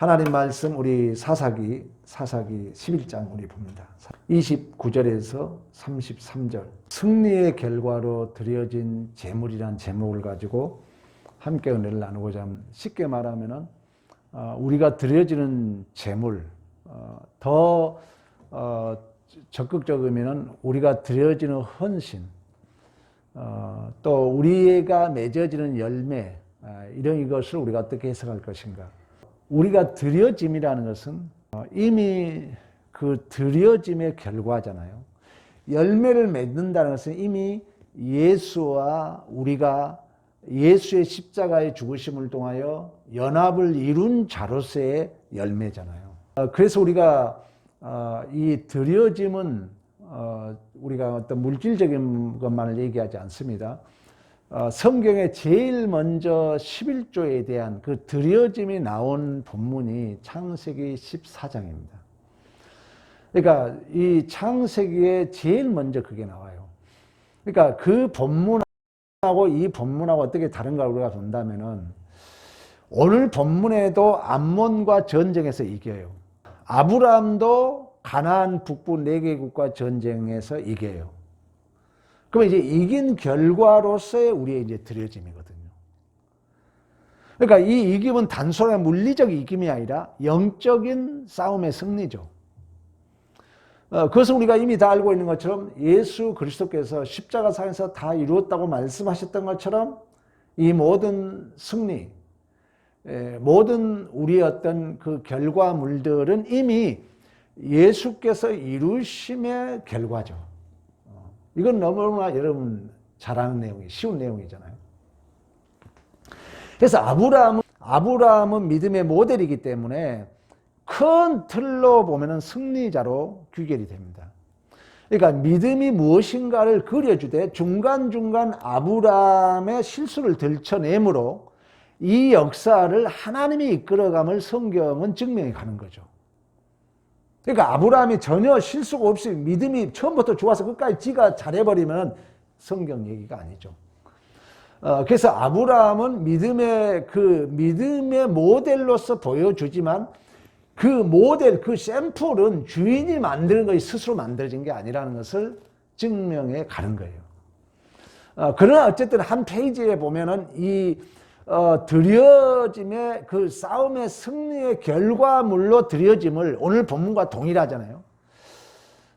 하나님 말씀 우리 사사기 사사기 11장 우리 봅니다. 29절에서 33절 승리의 결과로 드려진 재물이란 제목을 가지고 함께 은혜를 나누고자 합니다. 쉽게 말하면은 어, 우리가 드려지는 재물 어, 더 어, 적극적이면은 우리가 드려지는 헌신 어, 또 우리가 맺어지는 열매 아, 이런 것을 우리가 어떻게 해석할 것인가? 우리가 드려짐이라는 것은 어, 이미 그 드려짐의 결과잖아요. 열매를 맺는다는 것은 이미 예수와 우리가 예수의 십자가의 죽으심을 통하여 연합을 이룬 자로서의 열매잖아요. 어, 그래서 우리가 어, 이 드려짐은 어, 우리가 어떤 물질적인 것만을 얘기하지 않습니다. 어, 성경에 제일 먼저 11조에 대한 그 드려짐이 나온 본문이 창세기 14장입니다. 그러니까 이 창세기에 제일 먼저 그게 나와요. 그러니까 그 본문하고 이 본문하고 어떻게 다른가 우리가 본다면은 오늘 본문에도 암몬과 전쟁에서 이겨요. 아브라함도 가나안 북부 네 개국과 전쟁에서 이겨요. 그러면 이제 이긴 결과로서의 우리의 이제 드려짐이거든요. 그러니까 이 이김은 단순한 물리적 이김이 아니라 영적인 싸움의 승리죠. 어, 그것은 우리가 이미 다 알고 있는 것처럼 예수 그리스도께서 십자가상에서 다 이루었다고 말씀하셨던 것처럼 이 모든 승리, 에, 모든 우리의 어떤 그 결과물들은 이미 예수께서 이루심의 결과죠. 어, 이건 너무나 여러분 잘 아는 내용이 쉬운 내용이잖아요. 그래서 아브라함은 아브라함은 믿음의 모델이기 때문에 큰 틀로 보면은 승리자로 귀결이 됩니다. 그러니까 믿음이 무엇인가를 그려주되 중간중간 아브라함의 실수를 들춰내므로 이 역사를 하나님이 이끌어감을 성경은 증명해 가는 거죠. 그러니까 아브라함이 전혀 실수가 없이 믿음이 처음부터 좋아서 끝까지 지가 잘해버리면 성경 얘기가 아니죠. 어, 그래서 아브라함은 믿음의 그 믿음의 모델로서 보여주지만 그 모델, 그 샘플은 주인이 만드는 것이 스스로 만들어진 게 아니라는 것을 증명해 가는 거예요. 어, 그러나 어쨌든 한 페이지에 보면은 이 어, 드려짐의 그 싸움의 승리의 결과물로 드려짐을 오늘 본문과 동일하잖아요.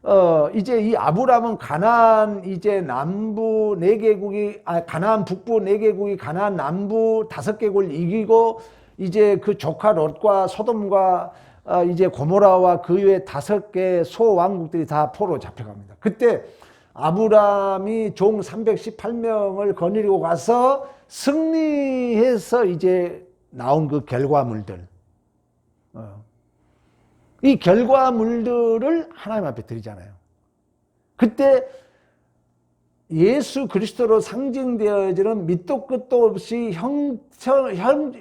어, 이제 이 아브라함은 가나안 이제 남부 네 개국이 아 가나안 북부 네 개국이 가나안 남부 다섯 개국을 이기고 이제 그 조카 롯과 소돔과 어, 이제 고모라와 그 외 다섯 개 소왕국들이 다 포로 잡혀갑니다. 그때 아브라함이 종 318명을 거느리고 가서 승리해서 이제 나온 그 결과물들. 어. 이 결과물들을 하나님 앞에 드리잖아요. 그때 예수 그리스도로 상징되어지는 밑도 끝도 없이 형처, 현,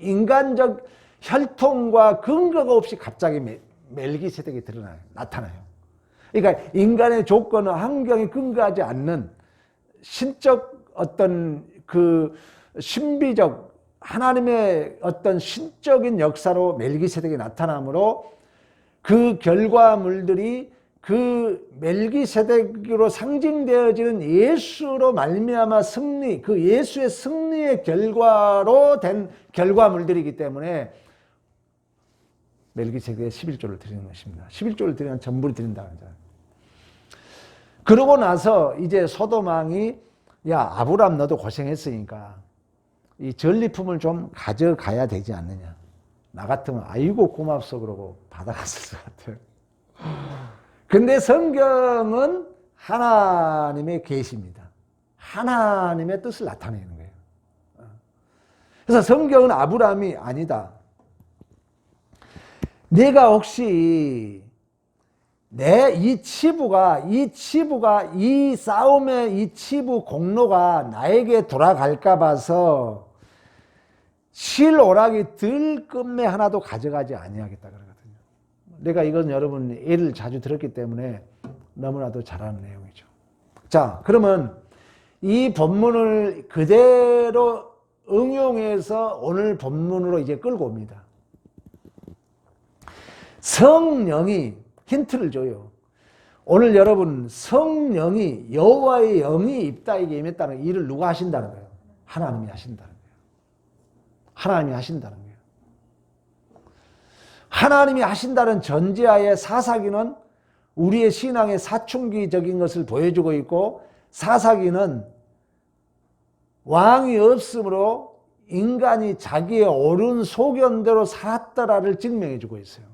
인간적 혈통과 근거가 없이 갑자기 멜기세덱이 드러나요. 나타나요. 그러니까 인간의 조건은 환경에 근거하지 않는 신적 어떤 그 신비적 하나님의 어떤 신적인 역사로 멜기세덱이 나타나므로 그 결과물들이 그 멜기세덱으로 상징되어지는 예수로 말미암아 승리, 그 예수의 승리의 결과로 된 결과물들이기 때문에 멜기세덱의 11조를 드리는 것입니다. 11조를 드리면 전부를 드린다는 거죠. 그러고 나서 이제 소도망이 야 아브람 너도 고생했으니까 이 전리품을 좀 가져가야 되지 않느냐. 나 같으면 아이고 고맙소 그러고 받아갔을 것 같아요. 근데 성경은 하나님의 계시입니다. 하나님의 뜻을 나타내는 거예요. 그래서 성경은 아브라함이 아니다. 내가 혹시 내 이 치부가 이 치부가 이 싸움의 이 치부 공로가 나에게 돌아갈까 봐서 실오락이 들끝매 하나도 가져가지 아니하겠다 그러거든요. 내가 이건 여러분 예를 자주 들었기 때문에 너무나도 잘 아는 내용이죠. 자, 그러면 이 본문을 그대로 응용해서 오늘 본문으로 이제 끌고 옵니다. 성령이 힌트를 줘요. 오늘 여러분 성령이 여호와의 영이 입다에게 임했다는 일을 누가 하신다는 거예요? 하나님이 하신다는 거예요. 하나님이 하신다는 거예요. 하나님이 하신다는 전제하에 사사기는 우리의 신앙의 사춘기적인 것을 보여주고 있고 사사기는 왕이 없으므로 인간이 자기의 옳은 소견대로 살았더라를 증명해 주고 있어요.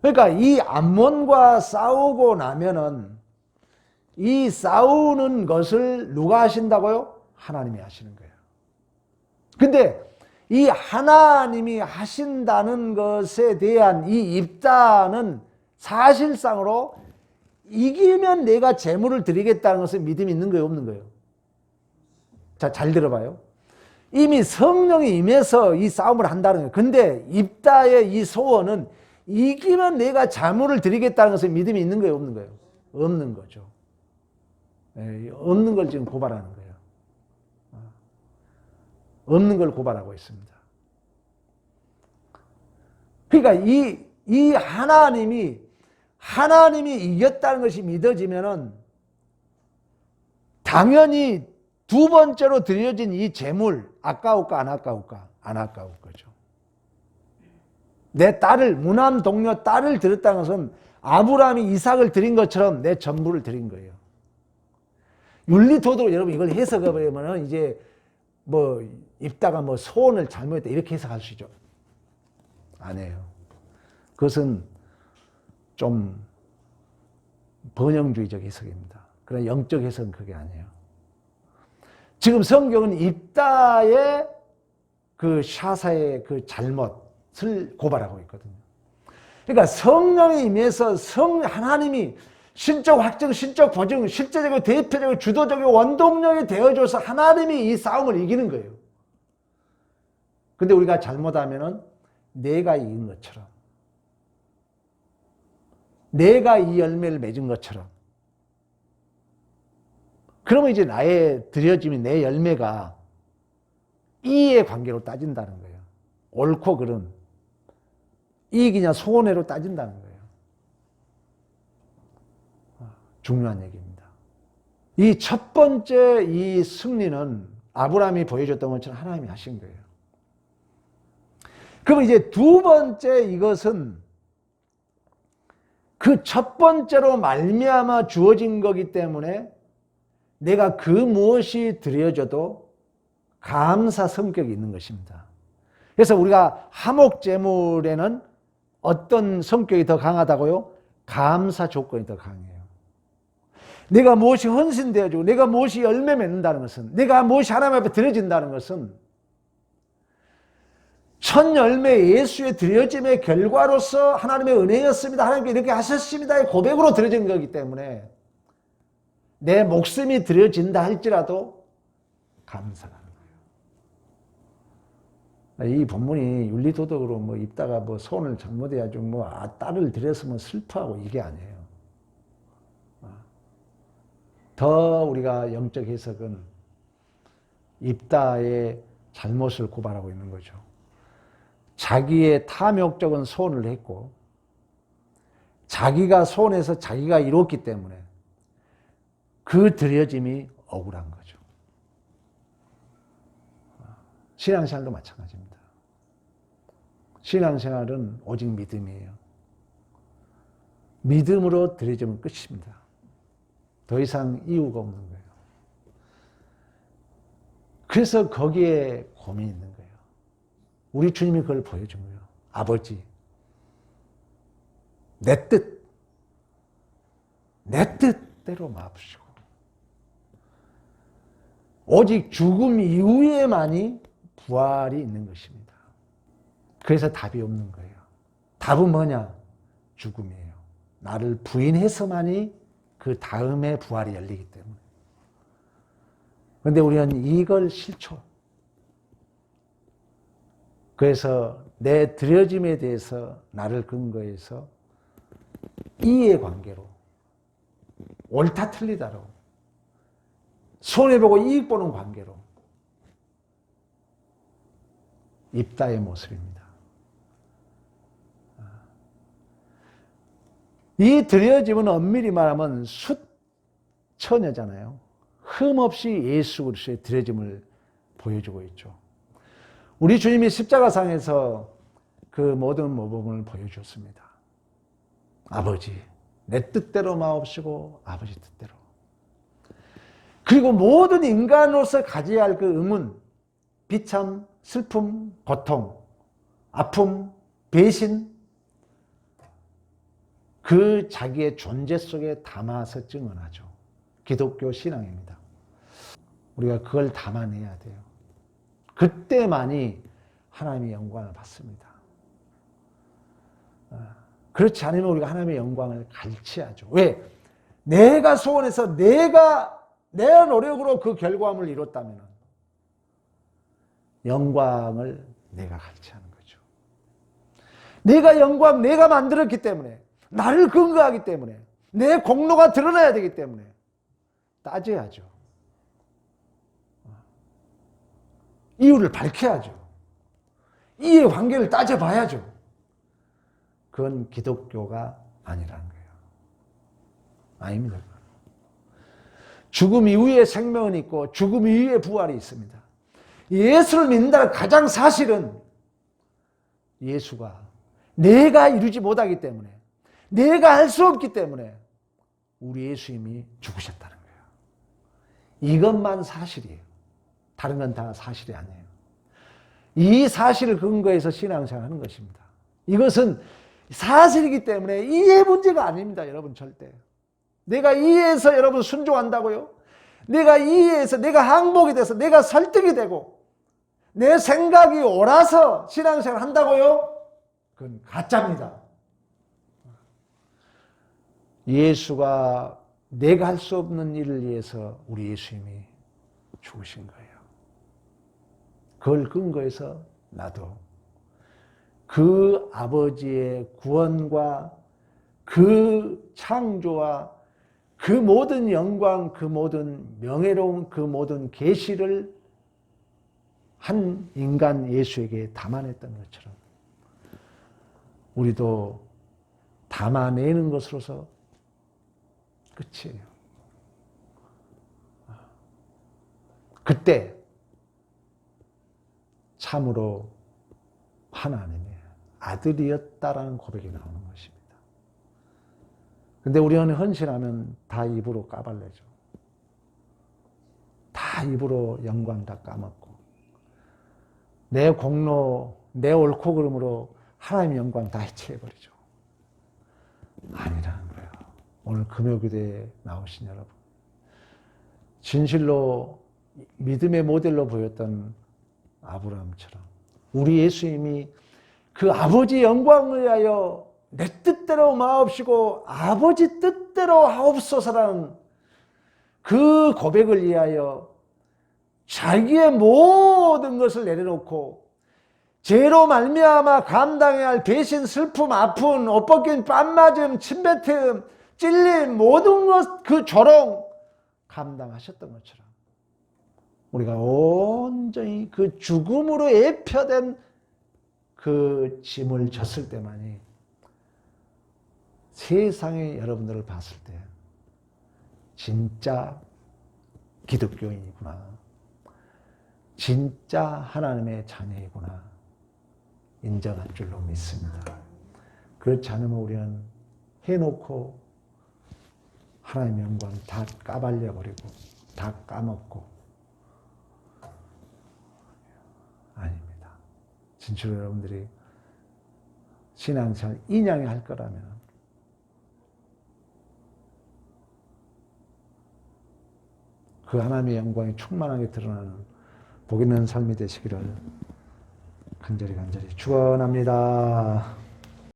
그러니까 이 암몬과 싸우고 나면은 이 싸우는 것을 누가 하신다고요? 하나님이 하시는 거예요. 근데 이 하나님이 하신다는 것에 대한 이 입다는 사실상으로 이기면 내가 재물을 드리겠다는 것은 믿음이 있는 거예요, 없는 거예요? 자, 잘 들어봐요. 이미 성령이 임해서 이 싸움을 한다는 거예요. 근데 입다의 이 소원은 이기면 내가 자물을 드리겠다는 것은 믿음이 있는 거예요, 없는 거예요? 없는 거죠. 예, 없는 걸 지금 고발하는 거예요. 어. 없는 걸 고발하고 있습니다. 그러니까 이, 이 하나님이, 하나님이 이겼다는 것이 믿어지면은 당연히 두 번째로 드려진 이 재물, 아까울까, 안 아까울까? 안 아까울 거죠. 내 딸을 무남 동료 딸을 드렸다는 것은 아브라함이 이삭을 드린 것처럼 내 전부를 드린 거예요. 윤리도덕 여러분 이걸 해석해 버리면 이제 뭐 입다가 뭐 소원을 잘못했다 이렇게 해석할 수 있죠. 아니에요. 그것은 좀 번영주의적 해석입니다. 그러나 영적 해석은 그게 아니에요. 지금 성경은 입다의 그 샤사의 그 잘못 을 고발하고 있거든요. 그러니까 성령에 임해서 성 하나님이 신적 확증, 신적 보증, 실제적이고 대표적이고 주도적이고 원동력이 되어줘서 하나님이 이 싸움을 이기는 거예요. 근데 우리가 잘못하면은 내가 이긴 것처럼 내가 이 열매를 맺은 것처럼 그러면 이제 나의 드려짐이 내 열매가 이의 관계로 따진다는 거예요. 옳고 그른 이익이냐 손해로 따진다는 거예요. 중요한 얘기입니다. 이 첫 번째 이 승리는 아브라함이 보여줬던 것처럼 하나님이 하신 거예요. 그럼 이제 두 번째 이것은 그 첫 번째로 말미암아 주어진 거기 때문에 내가 그 무엇이 드려져도 감사 성격이 있는 것입니다. 그래서 우리가 하목 제물에는 어떤 성격이 더 강하다고요? 감사 조건이 더 강해요. 내가 무엇이 헌신되어지고 내가 무엇이 열매 맺는다는 것은 내가 무엇이 하나님 앞에 드려진다는 것은 첫 열매 예수의 드려짐의 결과로서 하나님의 은혜였습니다. 하나님께 이렇게 하셨습니다의 고백으로 드려진 거기 때문에 내 목숨이 드려진다 할지라도 거예요. 이 본문이 윤리도덕으로 뭐 입다가 뭐 손을 잘못해가지고 뭐 아, 딸을 들였으면 슬퍼하고 이게 아니에요. 더 우리가 영적 해석은 입다의 잘못을 고발하고 있는 거죠. 자기의 탐욕적인 소원을 했고 자기가 소원해서 자기가 이뤘기 때문에 그 드려짐이 억울한 거죠. 신앙생활도 마찬가지입니다. 신앙생활은 오직 믿음이에요. 믿음으로 드려지면 끝입니다. 더 이상 이유가 없는 거예요. 그래서 거기에 고민이 있는 거예요. 우리 주님이 그걸 보여준 거예요. 아버지, 내 뜻, 내 뜻대로 마옵시고, 오직 죽음 이후에만이 부활이 있는 것입니다. 그래서 답이 없는 거예요. 답은 뭐냐? 죽음이에요. 나를 부인해서만이 그 다음에 부활이 열리기 때문에. 그런데 우리는 이걸 실초. 그래서 내 드려짐에 대해서 나를 근거해서 이의 관계로 옳다 틀리다로 손해보고 이익 보는 관계로 입다의 모습입니다. 이 드려짐은 엄밀히 말하면 수처녀잖아요. 흠없이 예수 그리스도의 드려짐을 보여주고 있죠. 우리 주님이 십자가상에서 그 모든 모범을 보여주었습니다. 아버지, 내 뜻대로 마옵시고 아버지 뜻대로. 그리고 모든 인간으로서 가져야 할 그 의문, 비참, 슬픔, 고통, 아픔, 배신, 그 자기의 존재 속에 담아서 증언하죠. 기독교 신앙입니다. 우리가 그걸 담아내야 돼요. 그때만이 하나님의 영광을 받습니다. 아, 그렇지 않으면 우리가 하나님의 영광을 갈취하죠. 왜? 내가 소원해서 내가 내 노력으로 그 결과물을 이뤘다면 영광을 내가 갈취하는 거죠. 내가 영광 내가 만들었기 때문에 나를 근거하기 때문에 내 공로가 드러나야 되기 때문에 따져야죠. 이유를 밝혀야죠. 이해 관계를 따져봐야죠. 그건 기독교가 아니라는 거예요. 아닙니다. 죽음 이후에 생명은 있고 죽음 이후에 부활이 있습니다. 예수를 믿는다는 가장 사실은 예수가 내가 이루지 못하기 때문에 내가 할수 없기 때문에 우리 예수님이 죽으셨다는 거예요. 이것만 사실이에요. 다른 건 다 사실이 아니에요. 이 사실을 근거해서 신앙생활 하는 것입니다. 이것은 사실이기 때문에 이해 문제가 아닙니다. 여러분 절대. 내가 이해해서 여러분 순종한다고요? 내가 이해해서 내가 항복이 돼서 내가 설득이 되고 내 생각이 옳아서 신앙생활 한다고요? 그건 가짜입니다. 예수가 내가 할 수 없는 일을 위해서 우리 예수님이 죽으신 거예요. 그걸 근거해서 나도 그 아버지의 구원과 그 창조와 그 모든 영광, 그 모든 명예로움, 그 모든 계시를 한 인간 예수에게 담아냈던 것처럼 우리도 담아내는 것으로서 끝이에요. 그때 참으로 하나님의 아들이었다라는 고백이 나오는 것입니다. 근데 우리는 헌신하면 다 입으로 까발려죠. 다 입으로 영광 다 까먹고 내 공로, 내 옳고 그름으로 하나님 영광 다 해체해버리죠. 오늘 금요기대에 나오신 여러분. 진실로 믿음의 모델로 보였던 아브라함처럼 우리 예수님이 그 아버지 영광을 위하여 내 뜻대로 마옵시고 아버지 뜻대로 하옵소서라는 그 고백을 위하여 자기의 모든 것을 내려놓고 죄로 말미암아 감당해야 할 배신, 슬픔, 아픔, 옷 벗긴 뺨 맞음, 침뱉음, 찔림 모든 것그 조롱 감당하셨던 것처럼 우리가 온전히 그 죽음으로 애표된 그 짐을 졌을 때만이 세상의 여러분들을 봤을 때 진짜 기독교인이구나. 진짜 하나님의 자녀이구나. 인정할 줄로 믿습니다. 그렇지 않으면 우리는 해놓고 하나님의 영광 다 까발려 버리고 다 까먹고 아닙니다. 진실로 여러분들이 신앙생활 인양이 할 거라면 그 하나님의 영광이 충만하게 드러나는 복 있는 삶이 되시기를 간절히 간절히 축원합니다.